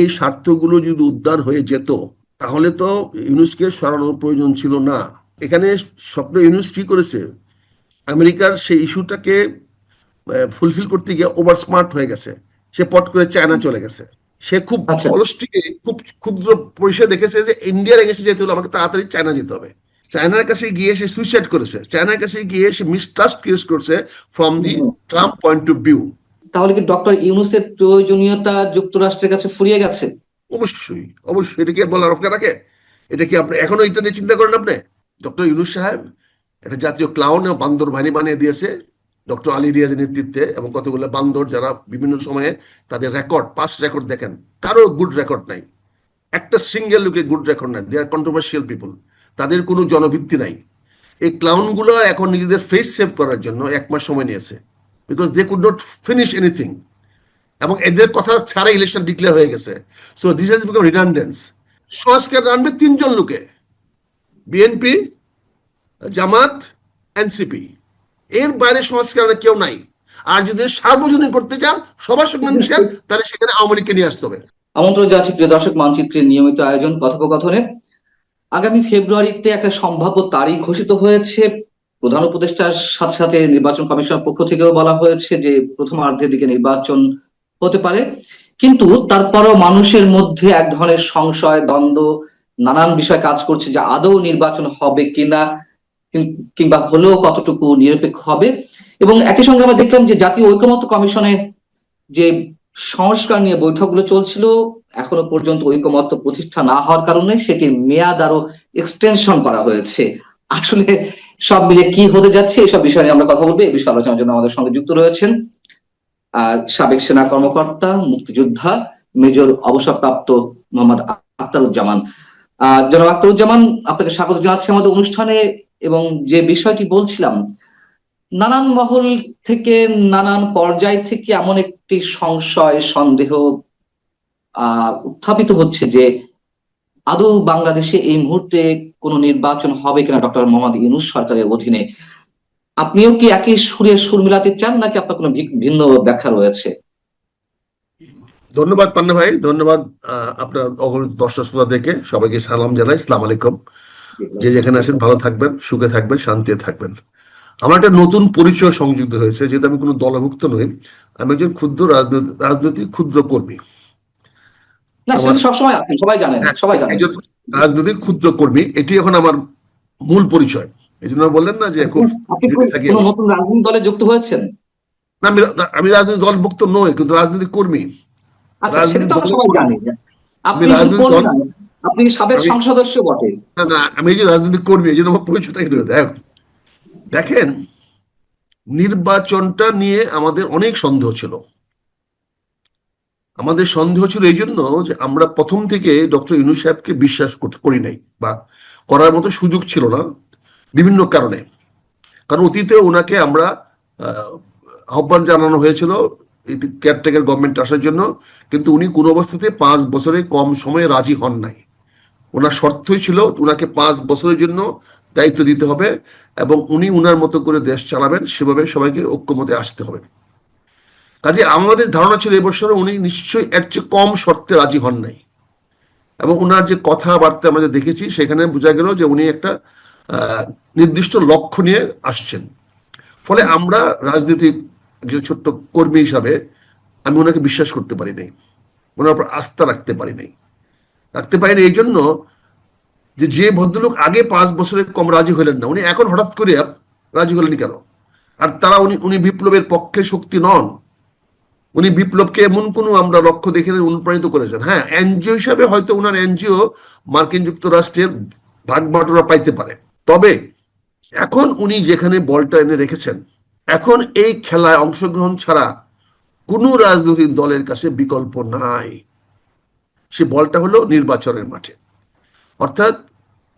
এই স্বার্থগুলো যদি উদ্ধার হয়ে যেত তাহলে তো ইউনুসকে সরানোর প্রয়োজন ছিল না। এখানে স্বপ্ন ইউনুস কি করেছে? আমেরিকার সেই ইস্যুটাকে ফুলফিল করতে গিয়ে ওভার স্মার্ট হয়ে গেছে। সে পট করে চায়না চলে গেছে। সে খুব আচ্ছা। অলসটিকে খুব ক্ষুদ্র পরিসরে দেখেছে যে ইন্ডিয়ার এগেছে যেতে হলে আমাকে তাড়াতাড়ি চায়না যেতে হবে। চায়নার কাছে গিয়ে সে সুইসাইড করেছে। চায়নার কাছে গিয়ে সে মিসট্রাস্ট ক্রিয়েট করছে from the. Trump point of view তাহলে কি ডক্টর ইউনুসের প্রয়োজনীয়তা যুক্তরাষ্ট্রের কাছে ফুরিয়ে গেছে? অবশ্যই অবশ্যই। এটা কি বলার অপেক্ষা রাখে? এটা কি আপনি এখনও এটা নিয়ে চিন্তা করেন আপনি? ডক্টর ইউনুস সাহেব একটা জাতীয় ক্লাউন এবং বান্দর বাহিনী বানিয়ে দিয়েছে, ডক্টর আলী রিয়াজের নেতৃত্বে এবং কতগুলো বান্দর যারা বিভিন্ন সময়ে তাদের রেকর্ড পাস্ট রেকর্ড দেখেন। কারও গুড রেকর্ড নাই। একটা সিঙ্গেল লোকে গুড রেকর্ড নাই। দে আর কন্ট্রোভার্সিয়াল পিপল তাদের কোনো জনভিত্তি নাই। এই ক্লাউনগুলো এখন নিজেদের ফেস সেভ করার জন্য এক মাস সময় নিয়েছে। Because they could not finish anything এবং এদের কথা ছাড়া ইলেকশন ডিক্লেয়ার হয়ে গেছে। So this has become redundance সংস্কার আনবে তিনজন লোকে। বিএনপি জামাত এনসিপি এর বাইরে সংস্কার কেউ নাই। আর যদি সার্বজনীন করতে চান সবার সঙ্গে নিতে চান তাহলে সেখানে আওয়ামী লীগকে নিয়ে আসতে হবে। আমন্ত্রণ যাচ্ছি প্রিয় দর্শক মানচিত্রের নিয়মিত আয়োজন কথোপকথনে। আগামী ফেব্রুয়ারিতে একটা সম্ভাব্য তারিখ ঘোষিত হয়েছে। প্রধান উপদেষ্টার সাথে সাথে নির্বাচন কমিশনের পক্ষ থেকেও বলা হয়েছে যে প্রথমার্ধের দিকে নির্বাচন হতে পারে। কিন্তু তারপরও মানুষের মধ্যে এক ধরনের সংশয়, দ্বন্দ্ব, নানান বিষয় কাজ করছে যে আদৌ নির্বাচন হবে কিনা কিংবা হলেও কতটুকু নিরপেক্ষ হবে। এবং একই সঙ্গে আমরা দেখলাম যে জাতীয় ঐকমত্য কমিশনে যে সংস্কার নিয়ে বৈঠকগুলো চলছিল, এখনও পর্যন্ত ঐকমত্য প্রতিষ্ঠা না হওয়ার কারণে সেটির মেয়াদ আরও এক্সটেনশন করা হয়েছে। আসলে সব মিলে কি হতে যাচ্ছে এসব বিষয় নিয়ে আমরা কথা বলব। এই বিষয়ে আলোচনার জন্য আমাদের সঙ্গে যুক্ত রয়েছেন আর সাবেক সেনা কর্মকর্তা, মুক্তিযোদ্ধা, মেজর অবসরপ্রাপ্ত মোহাম্মদ আখতারুজ্জামান। জনাব আখতারুজ্জামান, আপনাকে স্বাগত জানাচ্ছি আমাদের অনুষ্ঠানে এবং যে বিষয়টি বলছিলাম, নানান মহল থেকে, নানান পর্যায় থেকে এমন একটি সংশয়, সন্দেহ, আহ, উত্থাপিত হচ্ছে যে আদৌ বাংলাদেশে এই মুহূর্তে কোনো নির্বাচন হবে কিনা ডক্টর মোহাম্মদ ইউনুস সরকারের অধীনে? আপনিও কি একই সুরে সুর মিলাতে চান নাকি আপনার কোনো ভিন্ন ব্যাখ্যা রয়েছে? ধন্যবাদ পান্না ভাই, ধন্যবাদ আপনার অগণিত দর্শক শ্রোতা দেখে সবাইকে সালাম জানাই ইসলাম আলাইকুম। যে যেখানে আছেন ভালো থাকবেন, সুখে থাকবেন, শান্তিতে থাকবেন। আমার একটা নতুন পরিচয় সংযুক্ত হয়েছে, যেহেতু আমি কোনো দলভুক্ত নই, আমি একজন ক্ষুদ্র রাজনৈতিক ক্ষুদ্র কর্মী। না সবসময় আপনি সবাই জানেন সবাই জানেন। রাজনৈতিক ক্ষুদ্র কর্মী এটি এখন আমার মূল পরিচয়। এই জন্য বললেন না যে খুব নতুন রাজনৈতিক দলে যুক্ত হয়েছেন? না, আমি রাজনৈতিক দলভুক্ত নই কিন্তু রাজনৈতিক কর্মী। আচ্ছা দল- আপনি দল- সাবেক সংসদস্য বটে। না না আমি যে রাজনৈতিক কর্মী এই জন্য আমার পরিচয়টা একটু দেখ দেখেন নির্বাচনটা নিয়ে আমাদের অনেক সন্দেহ ছিল। আমাদের সন্দেহ ছিল এই জন্য যে আমরা প্রথম থেকে ডক্টর ইনু সাহেবকে বিশ্বাস কর- নাই বা করার মতো সুযোগ ছিল না বিভিন্ন কারণে। কারণ অতীতে ওনাকে আমরা আহ, আহ্বান জানানো হয়েছিল কেয়ারটেকার গভর্নমেন্ট আসার জন্য কিন্তু উনি কোনো অবস্থাতে পাঁচ বছরে কম সময়ে রাজি হন নাই। ওনার শর্তই ছিল ওনাকে পাঁচ বছরের জন্য দায়িত্ব দিতে হবে এবং উনি উনার মতো করে দেশ চালাবেন সেভাবে সবাইকে ঐক্যমতে আসতে হবে। কাজে আমাদের ধারণা ছিল এবছরে উনি নিশ্চয়ই এর চেয়ে কম শর্তে রাজি হন নাই। এবং ওনার যে কথাবার্তা আমরা দেখেছি, সেখানে বোঝা গেল যে উনি একটা নির্দিষ্ট লক্ষ্য নিয়ে আসছেন। ফলে আমরা রাজনীতিক যে ছোট্ট কর্মী হিসাবে আমি ওনাকে বিশ্বাস করতে পারি নাই। ওনার উপর আস্থা রাখতে পারি নাই। রাখতে পারেন এই জন্য যে যে ভদ্রলোক আগে পাঁচ বছরের কম রাজি হলেন না, উনি এখন হঠাৎ করে রাজি হলেন কেন? আর তারা উনি উনি বিপ্লবের পক্ষে শক্তি নন। উনি বিপ্লবকে এমন কোনো আমরা লক্ষ্য দেখে অনুপ্রাণিত করেছেন। হ্যাঁ এনজিও হিসাবে হয়তো ওনার এনজিও মার্কিন যুক্তরাষ্ট্রের ভাগ বাটোরা পাইতে পারে। তবে এখন উনি যেখানে বলটা এনে রেখেছেন, এখন এই খেলায় অংশগ্রহণ ছাড়া কোনো রাজনৈতিক দলের কাছে বিকল্প নাই। সে বলটা হলো নির্বাচনের মাঠে। অর্থাৎ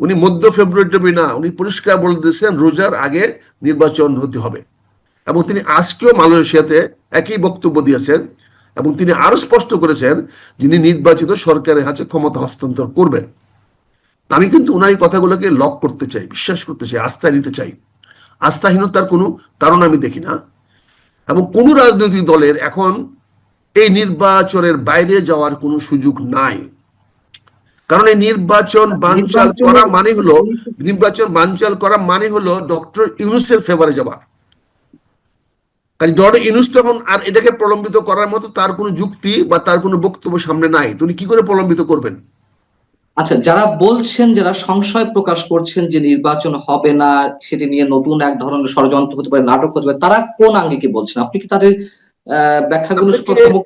উনি মধ্য ফেব্রুয়ারি না, উনি পরিষ্কার বলে দিয়েছেন, রোজার আগে নির্বাচন হতে হবে। এবং তিনি আজকেও মালয়েশিয়াতে একই বক্তব্য দিয়েছেন এবং তিনি আরও স্পষ্ট করেছেন যিনি নির্বাচিত সরকারের হাতে ক্ষমতা হস্তান্তর করবেন। আমি কিন্তু ওনার এই কথাগুলোকে লক করতে চাই বিশ্বাস করতে চাই আস্থা নিতে চাই। আস্থাহীনতার কোনো কারণ আমি দেখি না এবং কোন রাজনৈতিক দলের এখন এই নির্বাচনের বাইরে যাওয়ার কোনো সুযোগ নাই। কারণ এই নির্বাচন বানচাল করা মানে হলো নির্বাচন বানচাল করা মানে হলো ডক্টর ইউনুসের ফেভারে যাওয়া। কাজে ইউনুস তখন আর এটাকে প্রলম্বিত করার মতো তার কোনো যুক্তি বা তার কোনো বক্তব্য সামনে নাই। তিনি কি করে প্রলম্বিত করবেন? আচ্ছা যারা বলছেন যারা সংশয় প্রকাশ করছেন যে নির্বাচন হবে না সেটি নিয়ে নতুন এক ধরনের ষড়যন্ত্র হতে পারে নাটক হতে পারে তারা কোন আঙ্গিকে বলছেন? আপনি কি তাদের ব্যাখ্যাগুলো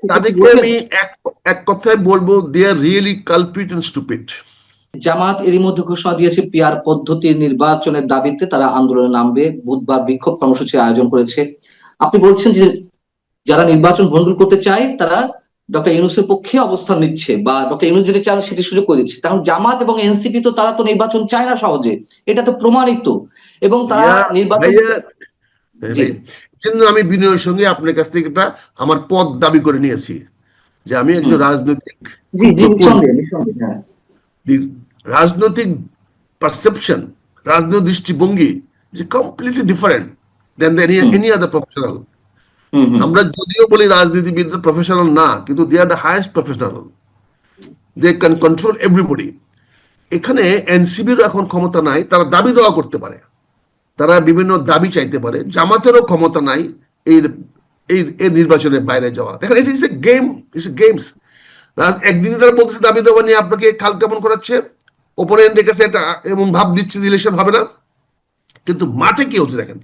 তাদেরকে-? আমি এক এক কথায় বলব they are really culprit and stupid Jamaat এরই মধ্যে ঘোষণা দিয়েছে পিআর পদ্ধতির নির্বাচনের দাবিতে তারা আন্দোলনে নামবে। বুধবার বিক্ষোভ কর্মসূচি আয়োজন করেছে। আপনি বলছেন যে যারা নির্বাচন ভণ্ডুল করতে চায় তারা ডক্টর ইউনুসের পক্ষে অবস্থান নিচ্ছে বা ডক্টর ইউনুস যেটা চান সেটি সুযোগ করে দিচ্ছে। কারণ জামাত এবং এনসিপি তো তারা তো নির্বাচন চায় না সহজে। এটা তো প্রমাণিত। এবং তারা নির্বাচন কিন্তু আমি বিনয়ের সঙ্গে আপনার কাছ থেকে এটা আমার পদ দাবি করে নিয়েছি যে আমি একজন রাজনৈতিক হ্যাঁ। রাজনৈতিক পারসেপশন রাজনৈতিক দৃষ্টিভঙ্গি is completely different then any any other professional. আমরা যদিও বলি রাজনীতিবিদরা প্রফেশনাল না কিন্তু they are the highest professional they can control everybody এখানে এনসিবির এখন ক্ষমতা নাই তারা দাবি দেওয়া করতে পারে। তারা বিভিন্ন দাবি চাইতে পারে। জামাতেরও ক্ষমতা নাই এই এই এই নির্বাচনের বাইরে যাওয়া। দেখেন ইট ইস এ গেম ইস এ গেমস একদিন তারা বলতেছে দাবি দেওয়া নিয়ে আপনাকে খাল কেমন করাচ্ছে। ওপোনেন্টের কাছে একটা এমন ভাব দিচ্ছে ইলেকশন হবে না। কিন্তু মাঠে কি হচ্ছে দেখেন?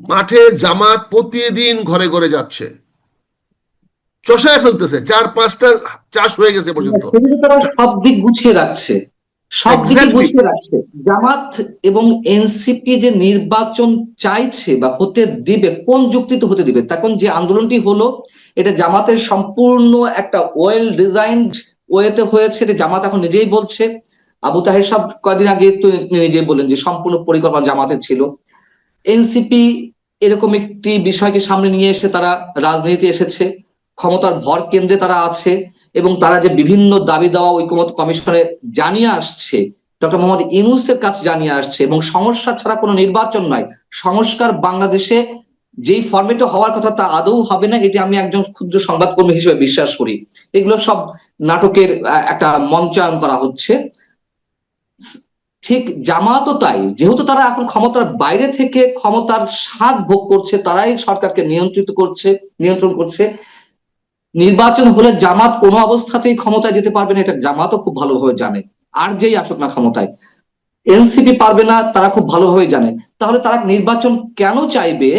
মাঠে জামাত প্রতিদিন ঘরে ঘরে যাচ্ছে। চষায় ফেলতেছে চার পাঁচটা চাষ হয়ে গেছে পর্যন্ত। সব দিক গুছিয়ে রাখছে। সব দিকে গুছিয়ে রাখছে। জামাত এবং এনসিপি যে নির্বাচন চাইছে বা হতে দিবে কোন যুক্তিতে হতে দিবে তখন যে আন্দোলনটি হলো এটা জামাতের সম্পূর্ণ একটা ওয়েল ডিজাইনড ওয়েতে হয়েছে এটা জামাত এখন নিজেই বলছে। আবু তাহের সাহেব কদিন আগে তো নিজেই বললেন যে সম্পূর্ণ পরিকল্পনা জামাতের ছিল। এনসিপি এরকম একটি বিষয়কে সামনে নিয়ে এসে তারা রাজনীতি এসেছে, ক্ষমতার ভর কেন্দ্রে তারা আছে এবং তারা যে বিভিন্ন দাবি দেওয়া ঐকমত্য কমিশনে জানিয়ে আসছে, ডক্টর মোহাম্মদ ইউনুসের কাছে জানিয়ে আসছে এবং সমস্যা ছাড়া কোনো নির্বাচন নয়, সংস্কার বাংলাদেশে যেই ফরম্যাটে হওয়ার কথা তা আদৌ হবে না, এটি আমি একজন ক্ষুদ্র সংবাদকর্মী হিসেবে বিশ্বাস করি। এগুলো সব নাটকের একটা মঞ্চায়ন করা হচ্ছে। ঠিক জামাতও তাই। যেহেতু তারা এখন ক্ষমতার বাইরে থেকে ক্ষমতার স্বাদ ভোগ করছে, তারাই সরকারকে নিয়ন্ত্রিত করছে, নিয়ন্ত্রণ করছে। নির্বাচন হলে জামাত কোনো অবস্থাতেই ক্ষমতায় যেতে পারবে না, এটা জামাতও খুব ভালোভাবে জানে। আর যেই আসুক না ক্ষমতায়। এনসিপি পারবে না, তারা খুব ভালোভাবে জানে। তাহলে তারা নির্বাচন কেন চাইবে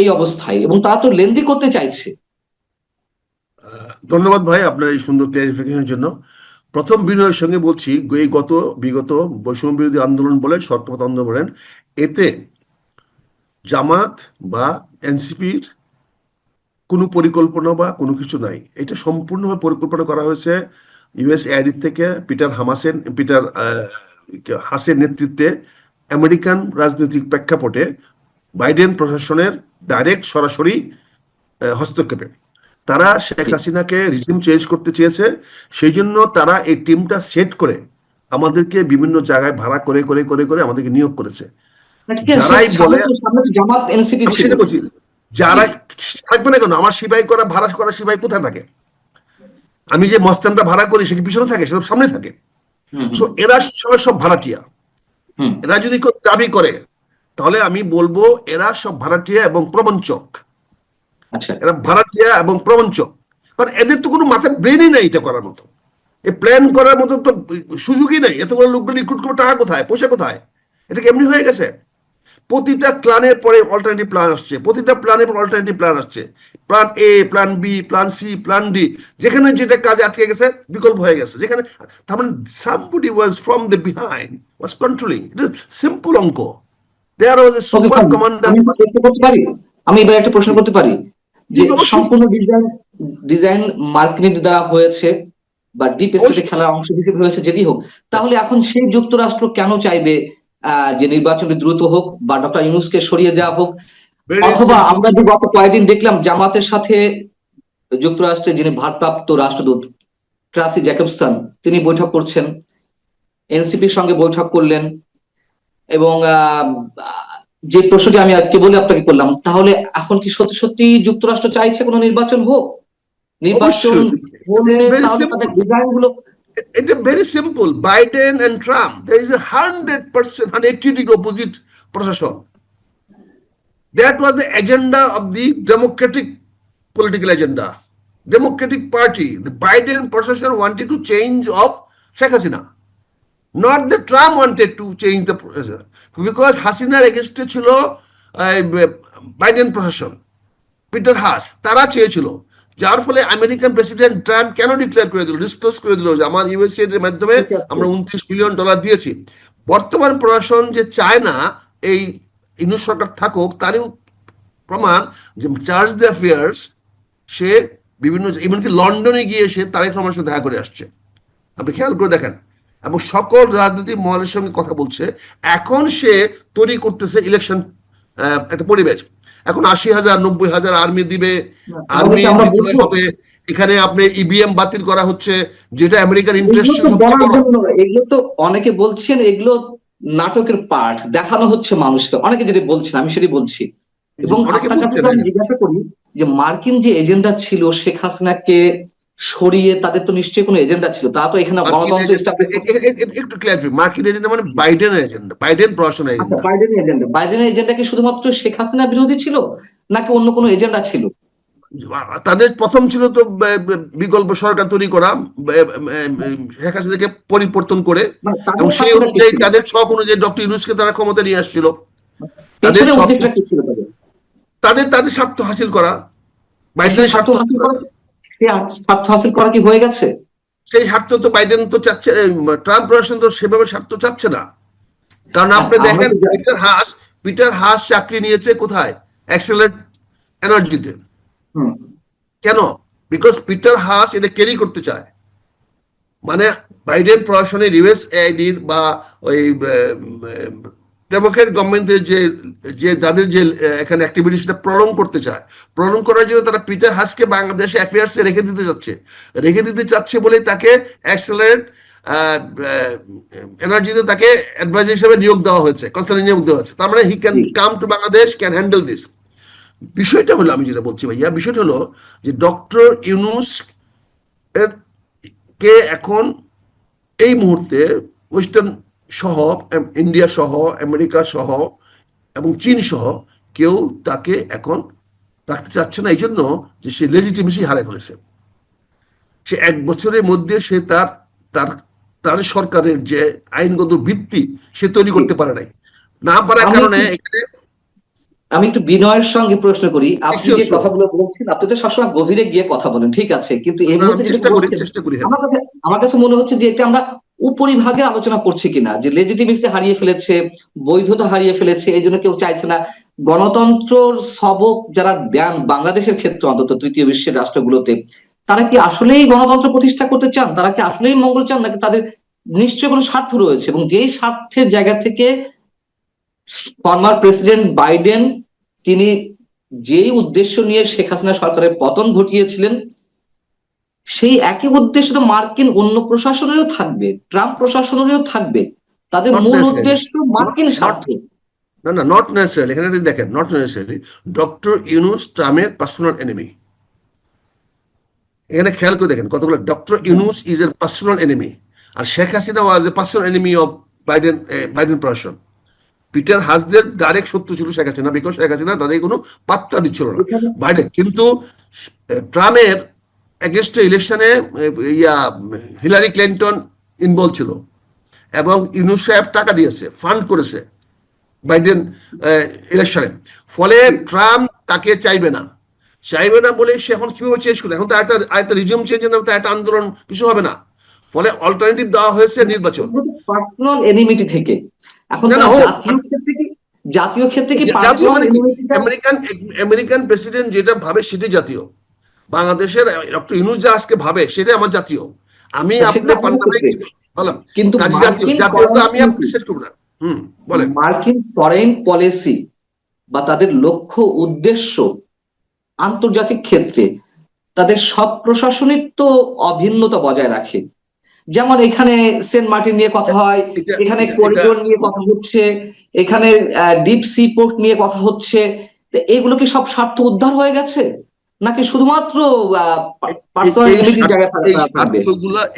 এই অবস্থায়? এবং তারা তো লেন্দি করতে চাইছে। ধন্যবাদ ভাই আপনার এই সুন্দর ক্লারিফিকেশনের জন্য। প্রথম বিনয়ের সঙ্গে বলছি, এই গত বিগত বৈষম্য বিরোধী আন্দোলন বলেন সত্যপথ আন্দোলন বলেন, এতে জামাত বা এনসিপির কোনো পরিকল্পনা বা কোনো কিছু নাই। এটা সম্পূর্ণভাবে পরিকল্পনা করা হয়েছে ইউএস এয়ারির থেকে পিটার হামাসেন পিটার হাসের নেতৃত্বে আমেরিকান রাজনৈতিক প্রেক্ষাপটে বাইডেন প্রশাসনের ডাইরেক্ট সরাসরি হস্তক্ষেপে। তারা শেখ হাসিনাকে রিজিম চেঞ্জ করতে চেয়েছে সেই জন্য তারা এই টিমটা সেট করে আমাদেরকে বিভিন্ন জায়গায় ভাড়া করে করে করে করে আমাদেরকে নিয়োগ করেছে। যারাই বলে- সেটা বলছি যারা থাকবে না কেন? আমার সিপাই করা ভাড়া করা সিপাই কোথায় থাকে? আমি যে মস্তানটা ভাড়া করি সে কি পিছনে থাকে? সেটা সামনে থাকে। সো এরা সবাই সব ভাড়াটিয়া। হুম, এরা যদি কেউ দাবি করে তাহলে আমি বলব এরা সব ভাড়াটিয়া এবং প্রবঞ্চক। আচ্ছা। এরা ভাড়াটিয়া এবং প্রবঞ্চক। কারণ এদের তো কোনো মাথায় ব্রেনই নাই এটা করার মতো। এ প্ল্যান করার মতো তো সুযোগই নেই। এতগুলো লোকগুলো রিক্রুট করব টাকা কোথায়? পয়সা কোথায়? এটা কি এমনি হয়ে গেছে? প্রতিটা প্ল্যানের পরে অল্টারনেটিভ প্ল্যান আসছে। প্রতিটা প্ল্যানের পর অল্টারনেটিভ প্ল্যান আসছে। Plan A plan B plan C plan D যেখানে যেটা কাজে আটকে গেছে বিকল্প হয়ে গেছে। যেখানে তার মানে somebody was from the behind was controlling it is simple অঙ্ক। There was A super commander আমি এবার একটা প্রশ্ন করতে পারি? যে সম্পূর্ণ ডিজাইন ডিজাইন দ্বারা হয়েছে বা ডিপ স্টেটে খেলার অংশ হিসেবে হয়েছে যেটি হোক। তাহলে এখন সেই যুক্তরাষ্ট্র কেন চাইবে যে নির্বাচনটি দ্রুত হোক বা ডক্টর ইউনুসকে সরিয়ে দেওয়া হোক? অথবা আমরা যে গত কয়েকদিন দেখলাম জামাতের সাথে যুক্তরাষ্ট্রের যিনি ভারপ্রাপ্ত রাষ্ট্রদূত ট্রাসি জ্যাকবসন তিনি বৈঠক করছেন। এনসিপির সঙ্গে বৈঠক করলেন এবং আহ, যে প্রশ্নটি আমি আজকে বলে আপনাকে করলাম তাহলে এখন কি সত্যি সত্যি যুক্তরাষ্ট্র চাইছে কোনো নির্বাচন হোক নির্বাচন ডিজাইনগুলো there is a hundred percent, 180 degree opposite procession. That was the agenda of the Democratic political agenda. Democratic Party, the Biden procession wanted to change of Sheikh Not the Trump wanted to change the procession. Because হাসিনার against ছিল Biden প্রশাসন Peter Haas তারা চেয়েছিল। যার ফলে American president Trump কেন declare করে দিল ডিসক্লোজ করে দিল যে আমার ইউএসএ এর মাধ্যমে আমরা উনত্রিশ মিলিয়ন ডলার দিয়েছি। বর্তমান প্রশাসন যে চায় না এই ইনু সরকার থাকুক তারই প্রমাণ যে চার্জ দ্য অ্যাফেয়ার্স সে বিভিন্ন এমনকি লন্ডনে গিয়ে সে তারেক রহমানের সাথে দেখা করে আসছে। আপনি খেয়াল করে দেখেন। এবং সকল রাজনৈতিক মহলের সঙ্গে কথা বলছে। এখন সে তৈরি করতেছে ইলেকশন একটা পরিবেশ। এখন আশি হাজার নব্বই হাজার আর্মি দিবে। আর্মি? হবে। এখানে আপনি ইভিএম বাতিল করা হচ্ছে যেটা আমেরিকার ইন্টারেস্ট এগুলো তো অনেকে বলছেন এগুলো নাটকের পার্ট দেখানো হচ্ছে মানুষকে। অনেকে যেটা বলছেন আমি সেটাই বলছি। এবং জিজ্ঞাসা করি যে মার্কিন যে এজেন্ডা ছিল শেখ হাসিনাকে সরিয়ে তাদের তো নিশ্চয়ই কোনো এজেন্ডা ছিল। তা তো এখানে গণতন্ত্র একটু ক্লিয়ার মার্কিন এজেন্ডা মানে বাইডেনের এজেন্ডা বাইডেন প্রশাসনের আচ্ছা এজেন্ডা বাইডেনের এজেন্ডা বাইডেনের এজেন্ডা কি শুধুমাত্র শেখ হাসিনা বিরোধী ছিল নাকি অন্য কোনো এজেন্ডা ছিল? তাদের প্রথম ছিল তো বিকল্প সরকার তৈরি করা শেখ হাসিনাকে পরিবর্তন করে। এবং সেই অনুযায়ী তাদের ছক অনুযায়ী ডক্টর ইউনুসকে তারা ক্ষমতা নিয়ে আসছিল। তাদের তাদের? তাদের স্বার্থ হাসিল করা। বাইডেনের স্বার্থ হাসিল করা সেই স্বার্থ হাসিল করা কি হয়ে গেছে? সেই স্বার্থ তো বাইডেন তো চাচ্ছে ট্রাম্প প্রশাসন তো সেভাবে স্বার্থ চাচ্ছে না। কারণ আপনি দেখেন পিটার হাস পিটার হাস চাকরি নিয়েছে কোথায়? অ্যাক্সেলেট এনার্জিতে কেন? বিকজ পিটার হাস এটা ক্যারি করতে চায়। মানে বাইডেন প্রশাসনের ইউএস আইডির বা ওই ডেমোক্রেট গভর্নমেন্টের যে যে তাদের যে এখানে অ্যাক্টিভিটি সেটা প্রলং করতে চায়। প্রলং করার জন্য তারা পিটার হাসকে বাংলাদেশে অ্যাফেয়ার্সে রেখে দিতে যাচ্ছে রেখে দিতে চাচ্ছে বলেই তাকে অ্যাক্সেলারেট এনার্জিতে তাকে অ্যাডভাইজার হিসেবে নিয়োগ দেওয়া হয়েছে কনসালটেন্ট নিয়োগ দেওয়া হয়েছে। তার মানে he can come to Bangladesh can handle this বিষয়টা হলো আমি যেটা বলছি ভাইয়া বিষয়টা হলো যে ডক্টর ইউনুস এর কে এখন এই মুহূর্তে ওয়েস্টার্ন সহ ইন্ডিয়া সহ আমেরিকা সহ এবং চীন সহ কেউ তাকে এখন রাখতে চাচ্ছে না। এই জন্য যে সে লেজিটিমেসি হারায় ফেলেছে। সে এক বছরের মধ্যে সে তার তার তার সরকারের যে আইনগত ভিত্তি সে তৈরি করতে পারে নাই। না পারার কারণে এখানে আমি একটু বিনয়ের সঙ্গে প্রশ্ন করি। আপনি যে কথাগুলো বলছেন আপনি তো সবসময় গভীরে গিয়ে কথা বলেন ঠিক আছে? কিন্তু এই মুহূর্তে চেষ্টা করি চেষ্টা করি হ্যাঁ। আমার কাছে আমার কাছে মনে হচ্ছে যে এটা আমরা উপরিভাগে আলোচনা করছে কিনা, যে লেজিটিমেসি হারিয়ে ফেলেছে, বৈধতা হারিয়ে ফেলেছে, এই জন্য কেউ চাইছে না। গণতন্ত্রর সবক যারা দেন বাংলাদেশের ক্ষেত্রে অন্তত তৃতীয় বিশ্বের রাষ্ট্রগুলোতে, তারা কি আসলেই গণতন্ত্র প্রতিষ্ঠা করতে চান? তারা কি আসলেই মঙ্গল চান? নাকি তাদের নিশ্চয় কোনো স্বার্থ রয়েছে? এবং যেই স্বার্থের জায়গা থেকে ফর্মার প্রেসিডেন্ট বাইডেন তিনি যেই উদ্দেশ্য নিয়ে শেখ হাসিনা সরকারের পতন ঘটিয়েছিলেন সেই একই উদ্দেশ্য তো মার্কিন অন্য প্রশাসনেরও থাকবে ট্রাম্প প্রশাসনেরও থাকবে। তাদের মূল. উদ্দেশ্য মার্কিন স্বার্থ। না না নট নেসেসারি এখানে দেখেন নট নেসেসারি ডক্টর ইউনুস ট্রামের পার্সোনাল এনিমি এখানে খেয়াল করে দেখেন কতগুলো ডক্টর ইউনুস ইজ এর personal enemy R Sheikh Hasina was a personal enemy of Biden Biden প্রশাসন পিটার হাসদের ডাইরেক্ট শত্রু ছিল শেখ হাসিনা বিকজ শেখ হাসিনা তাদের কোনো পাত্তা দিচ্ছিল না। বাইডেন কিন্তু আহ, ট্রাম্পের এগেনস্ট ইলেকশনে ইয়া হিলারি ক্লিন্টন ইনভলভ ছিল এবং ইউনুস সাহেব টাকা দিয়েছে ফান্ড করেছে বাইডেন ইলেকশনে ফলে ট্রাম্প তাকে চাইবে না। চাইবে না বলে সে এখন কীভাবে চেঞ্জ করবে? এখন তো একটা একটা রিজিউম চেঞ্জ না তো একটা আন্দোলন কিছু হবে না। ফলে অল্টারনেটিভ দেওয়া হয়েছে নির্বাচন। পার্সোনাল এনিমিটি থেকে। এখন। জাতীয় ক্ষেত্রে কি আমেরিকান আমেরিকান প্রেসিডেন্ট যেটা ভাবে সেটাই জাতীয়। বাংলাদেশের ডক্টর ইউনুস যা আজকে ভাবে সেটাই আমার জাতীয়। আমি আপনার আমার বললাম কিন্তু জাতীয় জাতীয় আমি শেষ করব না। হুম বলেন। মার্কিন ফরেন পলিসি বা তাদের লক্ষ্য উদ্দেশ্য আন্তর্জাতিক ক্ষেত্রে তাদের সব প্রশাসনিক তো অভিন্নতা বজায় রাখে। যেমন এখানে সেন্ট মার্টিন নিয়ে কথা হয় এখানে করিডোর নিয়ে কথা হচ্ছে এখানে ডিপ সি পোর্ট নিয়ে কথা হচ্ছে। তো এগুলো কি সব স্বার্থ উদ্ধার হয়ে গেছে? নাকি শুধুমাত্র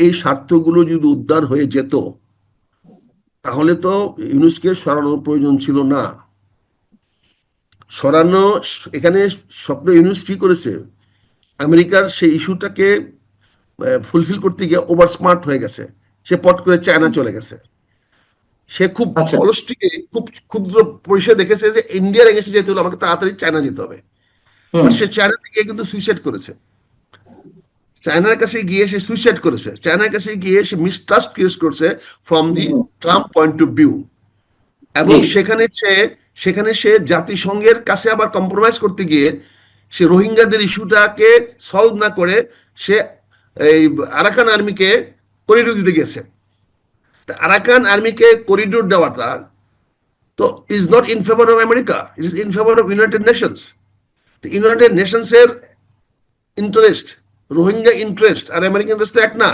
এই স্বার্থগুলা যদি উদ্ধার হয়ে যেত তাহলে তো ইউনুসকে সরানোর প্রয়োজন ছিল না। সরানো এখানে স্বপ্ন ইউনুস কি করেছে? আমেরিকার সেই ইস্যুটাকে ফুলফিল করতে গিয়ে ওভার স্মার্ট হয়ে গেছে। সে পট করে চায়না চলে গেছে। সে খুব আচ্ছা। খুব ক্ষুদ্র পরিসরে দেখেছে যে ইন্ডিয়ার এগেন্সে যেতে হলে আমাকে তাড়াতাড়ি চায়না যেতে হবে। আর সে চায়না থেকে কিন্তু সুইসাইড করেছে। চায়নার কাছে গিয়ে সে সুইসাইড করেছে। চায়নার কাছে গিয়ে সে মিসট্রাস্ট ক্রিয়েট করছে from the. Trump point of view এবং সেখানে সে সেখানে সে জাতিসংঘের কাছে আবার কম্প্রোমাইজ করতে গিয়ে সে রোহিঙ্গাদের ইস্যুটাকে সলভ না করে সে এই আরাকান আর্মিকে করিডোর দিতে গেছে। তা আরাকান আর্মিকে করিডোর দেওয়াটা তো is not in favour of America it is in favour of United Nations United Nations এর ইন্টারেস্ট রোহিঙ্গা ইন্টারেস্ট আর আমেরিকান ইন্টারেস্ট এক না।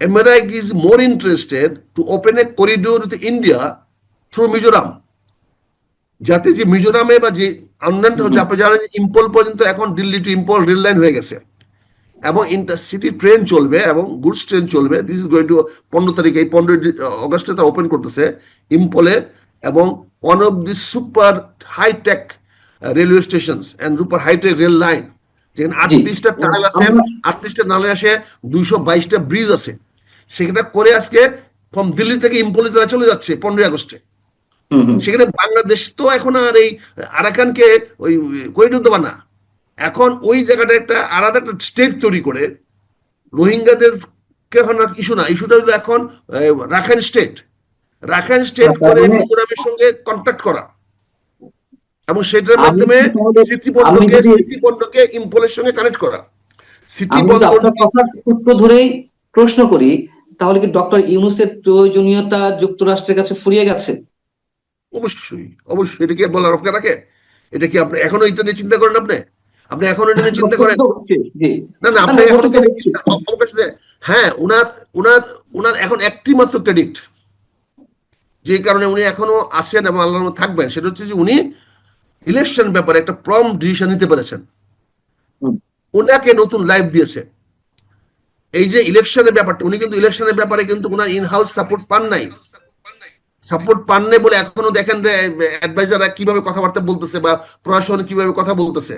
America is more interested to open a corridor with India through Mizoram যাতে যে মিজোরামে বা যে হুম। চাপে যারা ইম্পল পর্যন্ত এখন Delhi to Imphal rail line হয়ে গেছে। এবং ইন্টারসিটি ট্রেন চলবে এবং গুডস ট্রেন চলবে। দিস ইজ গোয়িং টু পনেরো তারিখে এই পনেরোই অগস্টে তারা ওপেন করতেছে ইম্পলে এবং one of the super high tech railway station and super high tech rail line যেখানে আটত্রিশটা টানেল আছে আটত্রিশটা নালে আসে দুইশো বাইশটা ব্রিজ আছে। সেখানে করে আজকে ফ্রম দিল্লি থেকে ইম্পলে তারা চলে যাচ্ছে পনেরোই আগস্টে। সেখানে বাংলাদেশ তো এখন আর এই আরাকানকে ওই করিডোর দেবা না। এখন ওই জায়গাটা একটা আলাদা একটা স্টেট তৈরি করে। রোহিঙ্গাদের কে এখন ইস্যু না। ইস্যুটা হলো এখন রাখাইন স্টেট রাখাইন স্টেট করে মানে- মিজোরামের সঙ্গে কন্ট্যাক্ট করা। এবং সেটার মাধ্যমে স্মৃতিপণ্ডকে আমি যদি- স্মৃতিপণ্ডকে ইম্পলের সঙ্গে কানেক্ট করা কথার সূত্র ধরেই প্রশ্ন করি তাহলে কি ডক্টর ইউনুসের প্রয়োজনীয়তা যুক্তরাষ্ট্রের কাছে ফুরিয়ে গেছে? অবশ্যই অবশ্যই। এটা কি বলার অপেক্ষা রাখে? এটা কি আপনি এখনও এটা নিয়ে চিন্তা করেন আপনি? আপনি এখনও এটা নিয়ে চিন্তা করেন? জি। না না আপনি এখন হ্যাঁ উনার উনার উনার এখন একটি মাত্র ক্রেডিট যে কারণে উনি এখনও আছেন এবং আল্লাহর মধ্যে থাকবেন। সেটা হচ্ছে যে উনি ইলেকশন ব্যাপারে একটা প্রম ডিসিশন নিতে পেরেছেন ওনাকে নতুন লাইফ দিয়েছে। এই যে ইলেকশনের ব্যাপারটা উনি কিন্তু ইলেকশনের ব্যাপারে কিন্তু উনার ইন হাউস সাপোর্ট পান নাই। সাপোর্ট পান নাই বলে এখনও দেখেন অ্যাডভাইজাররা কীভাবে কথাবার্তা বলতেছে বা প্রশাসন কীভাবে কথা বলতেছে।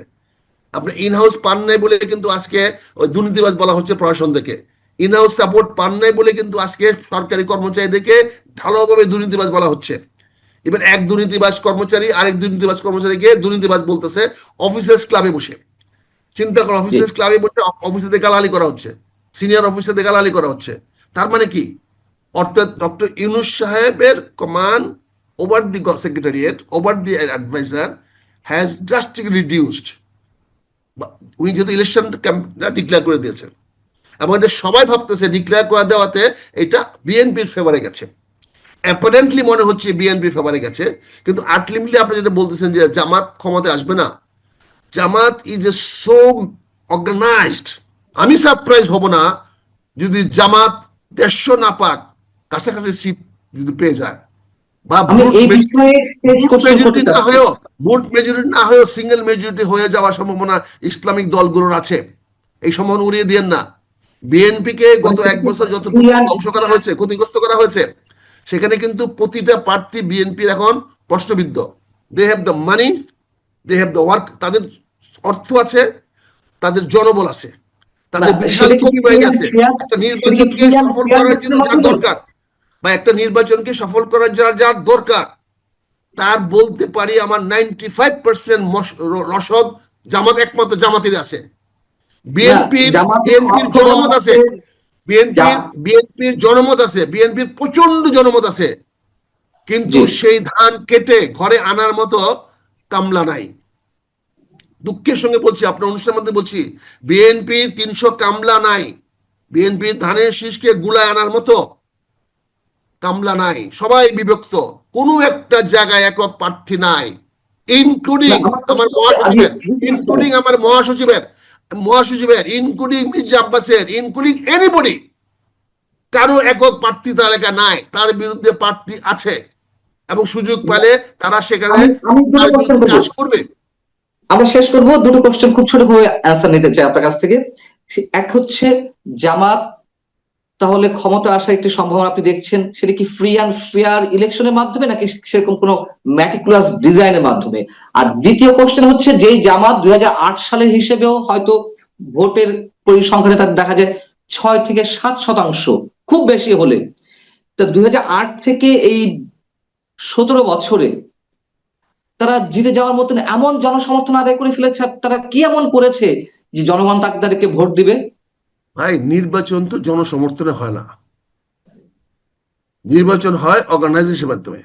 আপনি ইন হাউস পান নাই বলে কিন্তু আজকে ওই দুর্নীতিবাজ বলা হচ্ছে প্রশাসন থেকে ইন হাউস সাপোর্ট পান নাই বলে কিন্তু আজকে সরকারি কর্মচারীদেরকে ঢালাওভাবে দুর্নীতিবাজ বলা হচ্ছে। এবার এক দুর্নীতিবাস কর্মচারী আরেক দুর্নীতিবাজ কর্মচারীকে দুর্নীতিবাস বলতেছে অফিসার্স ক্লাবে বসে। চিন্তা করো অফিসার্স ক্লাবে বসে অফিসে গালালি করা হচ্ছে। সিনিয়র অফিসে গালালি করা হচ্ছে। তার মানে কি? অর্থাৎ ডক্টর ইউনুস সাহেবের command over the secretariat over the adviser has drastically reduced উনি যেহেতু ইলেকশন ক্যাম্পটা ডিক্লেয়ার করে দিয়েছেন। এবং এটা সবাই ভাবতেছে ডিক্লেয়ার করে দেওয়াতে এটা বিএনপির ফেভারে গেছে। অ্যাপারেন্টলি মনে হচ্ছে বিএনপির ফেভারে গেছে কিন্তু আলটিমেটলি আপনি যেটা বলতেছেন যে জামাত ক্ষমতায় আসবে না Jamaat is a so organised আমি সারপ্রাইজ হব না যদি জামাত দেড়শো না পাক কাছাকাছি সিট যদি পেয়ে যায়। বা ভোট মেজরিটি না হয়েও ভোট মেজরিটি না হয়েও সিঙ্গেল মেজরিটি হয়ে যাওয়ার সম্ভাবনা ইসলামিক দলগুলোর আছে। এই সম্ভাবনা উড়িয়ে দিয়েন না। বিএনপি কে গত এক বছর যত ধ্বংস করা হয়েছে ক্ষতিগ্রস্ত করা হয়েছে সেখানে কিন্তু প্রতিটা প্রার্থী বিএনপির এখন প্রশ্নবিদ্ধ। They have the money they have the work তাদের অর্থ আছে তাদের জনবল আছে তাদের বিশাল সেটা আছে। একটা নির্বাচনকে সফল করার জন্য যার দরকার বা একটা নির্বাচনকে সফল করার যার যার দরকার তার বলতে পারি আমার নাইনটি ফাইভ পার্সেন্ট রসদ জামাত একমাত্র জামাতের আছে। বিএনপির জামাতের বিএনপির জনমত আছে। বিএনপির বিএনপির জনমত আছে বিএনপির প্রচণ্ড জনমত আছে কিন্তু সেই ধান কেটে ঘরে আনার মতো কামলা নাই। দুঃখের সঙ্গে বলছি আপনার অনুষ্ঠানের মধ্যে বলছি বিএনপির তিনশো কামলা নাই বিএনপির ধানের শীষকে গুলায় আনার মতো কামলা নাই সবাই বিভক্ত কোনো একটা জায়গায় একক প্রার্থী নাই ইনক্লুডিং আমার মহাসচিবের ইনক্লুডিং আমার মহাসচিবের। মহাসচিবের ইনক্লুডিং মির্জা আব্বাসের ইনক্লুডিং এনিবডি কারও একক প্রার্থী তালিকা নাই তার বিরুদ্ধে প্রার্থী আছে। এবং সুযোগ পেলে তারা সেখানে। কাজ করবে। আমরা শেষ করব। দুটো কোশ্চেন খুব ছোট করে অ্যান্সার নিতে চাই আপনার কাছ থেকে। এক হচ্ছে জামাত তাহলে ক্ষমতা আসার একটি সম্ভাবনা আপনি দেখছেন, সেটা কি ফ্রি অ্যান্ড ফেয়ার ইলেকশনের মাধ্যমে নাকি সেরকম কোনো ম্যাটিকুলাস ডিজাইনের মাধ্যমে? আর দ্বিতীয় কোশ্চেন হচ্ছে, যেই জামাত দুই সালের হিসেবেও হয়তো ভোটের পরিসংখ্যানে তার দেখা যায় ছয় থেকে সাত শতাংশ, খুব বেশি হলে। তা দুই হাজার আট থেকে এই সতেরো বছরে তারা জিতে যাওয়ার মতন এমন জনসমর্থন আদায় করে ফেলেছে তারা কি এমন করেছে যে জনগণ তাদেরকে ভোট দিবে? ভাই নির্বাচন তো জনসমর্থনে হয় না। নির্বাচন হয় অর্গানাইজেশনের মাধ্যমে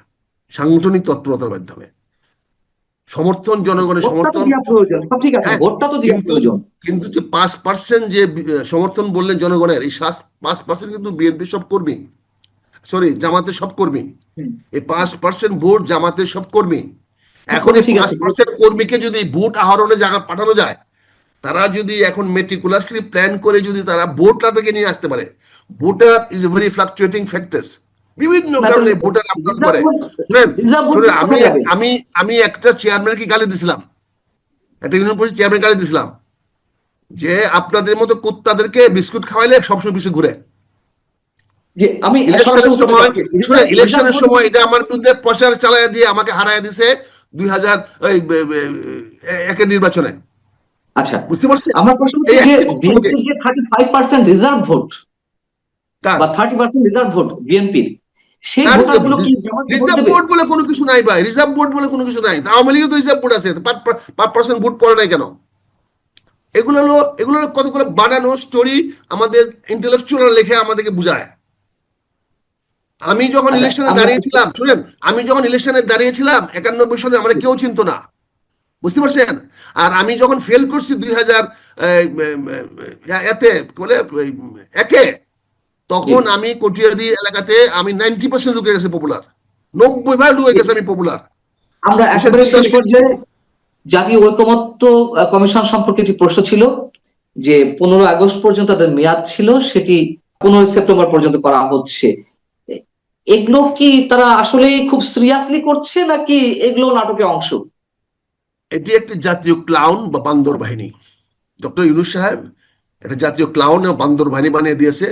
সাংগঠনিক তৎপরতার মাধ্যমে। সমর্থন জনগণের সমর্থন। হ্যাঁ, কিন্তু- যে পাঁচ পার্সেন্ট যে সমর্থন বললেন জনগণের এই পাঁচ পার্সেন্ট কিন্তু বিএনপি সব কর্মী। সরি জামাতের সব কর্মী। এই পাঁচ পার্সেন্ট ভোট জামাতের সব কর্মী। এখন এই পাঁচ পার্সেন্ট কর্মীকে যদি ভোট আহরণে জায়গা পাঠানো যায় তারা যদি এখন মেটিকুলাসলি প্ল্যান করে যদি তারা ভোটটাকে নিয়ে আসতে পারে voter is a very fluctuating factors বিভিন্ন কারণে ভোটার আপলোড করে। আমি আমি আমি একটা চেয়ারম্যানকে গালি দিছিলাম। একটা ইউনিয়ন পরিষদ চেয়ারম্যান গালি দিছিলাম যে আপনাদের মতো কুত্তাদেরকে বিস্কুট খাওয়াইলে সবসময় পিছু ঘুরে। যে আমি ইলেকশনের সময় এটা আমার বিরুদ্ধে প্রচার চালায় দিয়ে আমাকে হারায় দিছে দুই হাজার একের নির্বাচনে। আচ্ছা বুঝতে পারছেন? আমার প্রশ্ন যে বিএনপির যে thirty five percent reserve vote বা থার্টি পার্সেন্ট রিজার্ভ ভোট বিএনপির। সেই ভোটারগুলো কি রিজার্ভ বোর্ড বলে কোনো কিছু নাই ভাই রিজার্ভ বোর্ড বলে কোনো কিছু নাই। আওয়ামী তো রিজার্ভ বোর্ড আছে পাঁচ পার্সেন্ট ভোট পড়ে নাই কেন? এগুলো হলো এগুলো কতগুলো বানানো স্টোরি আমাদের ইন্টেলেকচুয়াল লেখে আমাদেরকে বুঝায়। আমি যখন আচ্ছা, ইলেকশনে আমরা- দাঁড়িয়েছিলাম শুনেন আমি যখন ইলেকশনে দাঁড়িয়েছিলাম একানব্বই সালে আমরা কেউ চিনতো না। বুঝতে পারছেন? আর আমি যখন ফেল করছি দুই হাজার এতে বলে একে তখন আমি কটিয়াদি এলাকাতে আমি নাইনটি পার্সেন্ট ঢুকে গেছে পপুলার নব্বই ভাগ ঢুকে গেছে আমি পপুলার আমরা জাতীয় ঐকমত্য কমিশন সম্পর্কে একটি প্রশ্ন ছিল যে পনেরো আগস্ট পর্যন্ত তাদের মেয়াদ ছিল সেটি পনেরোই সেপ্টেম্বর পর্যন্ত করা হচ্ছে। এগুলো কি তারা আসলেই খুব সিরিয়াসলি করছে নাকি এগুলো নাটকের অংশ? এটি একটি জাতীয় ক্লাউন বা বান্দর বাহিনী। ডক্টর ইউনুস সাহেব একটা জাতীয় ক্লাউন এবং বান্দর বাহিনী বানিয়ে দিয়েছে।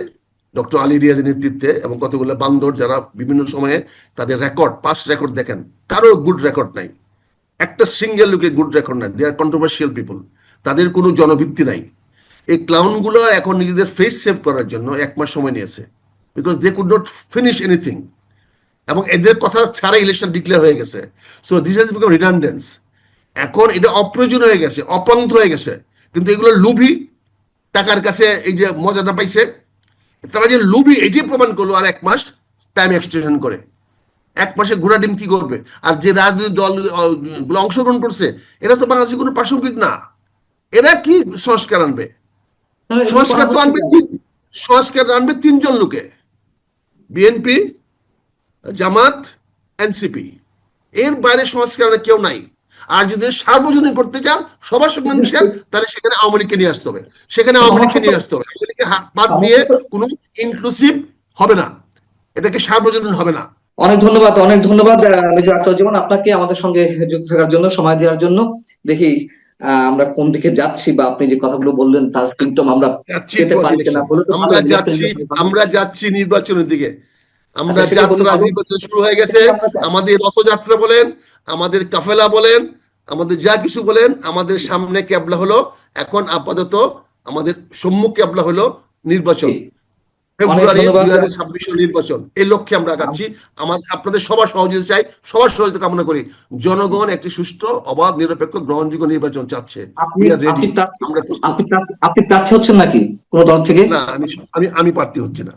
ডক্টর আলী রিয়াজের নেতৃত্বে এবং কতগুলো বান্দর যারা বিভিন্ন সময়ে তাদের রেকর্ড পাস্ট রেকর্ড দেখেন, কারও গুড রেকর্ড নাই। একটা সিঙ্গেল লোকে গুড রেকর্ড নাই। দে আর কন্ট্রোভার্সিয়াল পিপল তাদের কোনো জনভিত্তি নাই। এই ক্লাউনগুলো এখন নিজেদের ফেস সেভ করার জন্য এক মাস সময় নিয়েছে। Because they could not finish anything এবং এদের কথা ছাড়া ইলেকশন ডিক্লেয়ার হয়ে গেছে। So this has become redundance এখন এটা অপ্রয়োজন হয়ে গেছে অপন্থ হয়ে গেছে। কিন্তু এগুলো লুভি টাকার কাছে এই যে মজাটা পাইছে তারা যে লুভি এটি প্রমাণ করল আর এক মাস টাইম এক্সটেনশন করে। এক মাসে ঘোড়া ডিম কি করবে? আর যে রাজনৈতিক দলগুলো অংশগ্রহণ করছে এরা তো বাংলাদেশের কোনো প্রাসঙ্গিক না। এরা কি সংস্কার আনবে? সংস্কার তো আনবে সংস্কার আনবে তিনজন লোকে। BNP Jamaat NCP. এর বাইরে সংস্কার কেউ নাই। আর যদি সার্বজনীন করতে চান সবার সঙ্গে নিতে চান তাহলে সেখানে আওয়ামী লীগকে নিয়ে আসতে হবে। সেখানে আওয়ামী লীগকে নিয়ে আসতে হবে। আওয়ামী লীগকে হাত বাদ দিয়ে কোনো ইনক্লুসিভ হবে না। এটাকে সার্বজনীন হবে না। অনেক ধন্যবাদ অনেক ধন্যবাদ মেজর আখতারুজ্জামান আপনাকে আমাদের সঙ্গে যুক্ত থাকার জন্য সময় দেওয়ার জন্য। দেখি আহ, আমরা কোন দিকে যাচ্ছি বা আপনি যে কথাগুলো বললেন তার সিমটম আমরা পেতে পারি কিনা আমরা যাচ্ছি আমরা যাচ্ছি নির্বাচনের দিকে। আমরা আচ্ছা, যাত্রা নির্বাচন শুরু হয়ে গেছে। আমাদের রথযাত্রা বলেন আমাদের কাফেলা বলেন আমাদের যা কিছু বলেন আমাদের সামনে ক্যাবলা হলো এখন আপাতত আমাদের সম্মুখ ক্যাবলা হলো নির্বাচন। ফেব্রুয়ারি দুই হাজার ছাব্বিশ নির্বাচন। এই লক্ষ্যে আমরা আগাচ্ছি। আমার আপনাদের সবার সহযোগিতা চাই সবার সহযোগিতা কামনা করি। জনগণ একটি সুষ্ঠু অবাধ নিরপেক্ষ গ্রহণযোগ্য নির্বাচন চাচ্ছে। আপনি প্রার্থী- হচ্ছেন নাকি কোন দল থেকে? না আমি আমি আমি প্রার্থী হচ্ছি না।